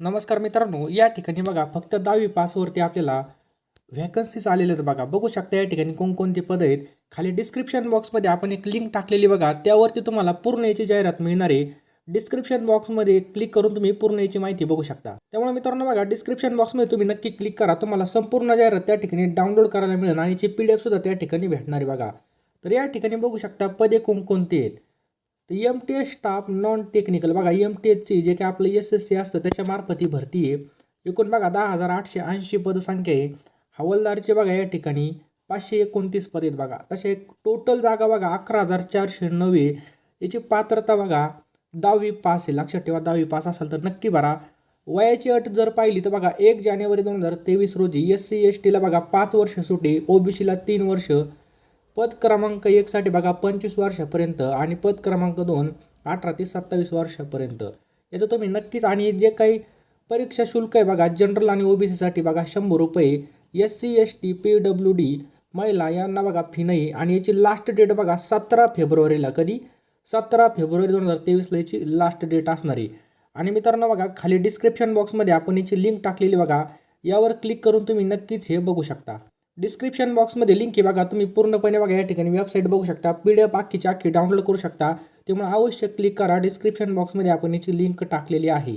नमस्कार मित्रांनो या ठिकाणी बघा फक्त दहावी पासवरती आपल्याला व्हॅकन्सीज आलेले आहेत बघा. बघू शकता या ठिकाणी कोणकोणती पदं आहेत. खाली डिस्क्रिप्शन बॉक्समध्ये आपण एक लिंक टाकलेली बघा. त्यावरती तुम्हाला पूर्ण याची जाहिरात मिळणार आहे. डिस्क्रिप्शन बॉक्समध्ये क्लिक करून तुम्ही पूर्ण याची माहिती बघू शकता. त्यामुळे मित्रांनो बघा डिस्क्रिप्शन बॉक्समध्ये तुम्ही नक्की क्लिक करा. तुम्हाला संपूर्ण जाहिरात त्या ठिकाणी डाउनलोड करायला मिळेल आणि याची पी डी सुद्धा त्या ठिकाणी भेटणार आहे बघा. तर या ठिकाणी बघू शकता पदे कोणकोणती आहेत. तर M T S staff non technical बघा एम टी एसची जे काही आपलं एस एस सी असतं त्याच्यामार्फत ही भरती आहे. एकूण बघा दहा हजार आठशे ऐंशी पदसंख्या आहे. हवालदारचे बघा या ठिकाणी पाचशे एकोणतीस पद आहेत बघा. तसे टोटल जागा बघा अकरा हजार चारशे नव्वे याची पात्रता बघा दहावी पास आहे. लक्षात ठेवा दहावी पास असेल तर नक्की भरा. वयाची अट जर पाहिली तर बघा एक जानेवारी दोन हजार तेवीस रोजी एस सी एस टीला बघा पाच वर्ष सुटी ओबीसीला तीन वर्ष. पद क्रमांक एकसाठी बघा पंचवीस वर्षापर्यंत आणि पद क्रमांक दोन अठरा ते सत्तावीस वर्षापर्यंत. याचं तुम्ही नक्कीच आणि जे काही परीक्षा शुल्क आहे बघा जनरल आणि ओबीसीसाठी बघा शंभर रुपये S C S T P W D महिला यांना बघा फी नाही. आणि याची लास्ट डेट बघा सतरा फेब्रुवारीला कधी? सतरा फेब्रुवारी दोन हजार तेवीसला याची लास्ट डेट असणार आहे. आणि मित्रांनो बघा खाली डिस्क्रिप्शन बॉक्समध्ये आपण याची लिंक टाकलेली बघा. यावर क्लिक करून तुम्ही नक्कीच हे बघू शकता. डिस्क्रिप्शन बॉक्समध्ये लिंक आहे बघा. तुम्ही पूर्णपणे बघा या ठिकाणी वेबसाईट बघू शकता पी डी एफ अख्खीची अख्खी डाउनलोड करू शकता. त्यामुळे अवश्य क्लिक करा. डिस्क्रिप्शन बॉक्समध्ये आपण याची लिंक टाकलेली आहे.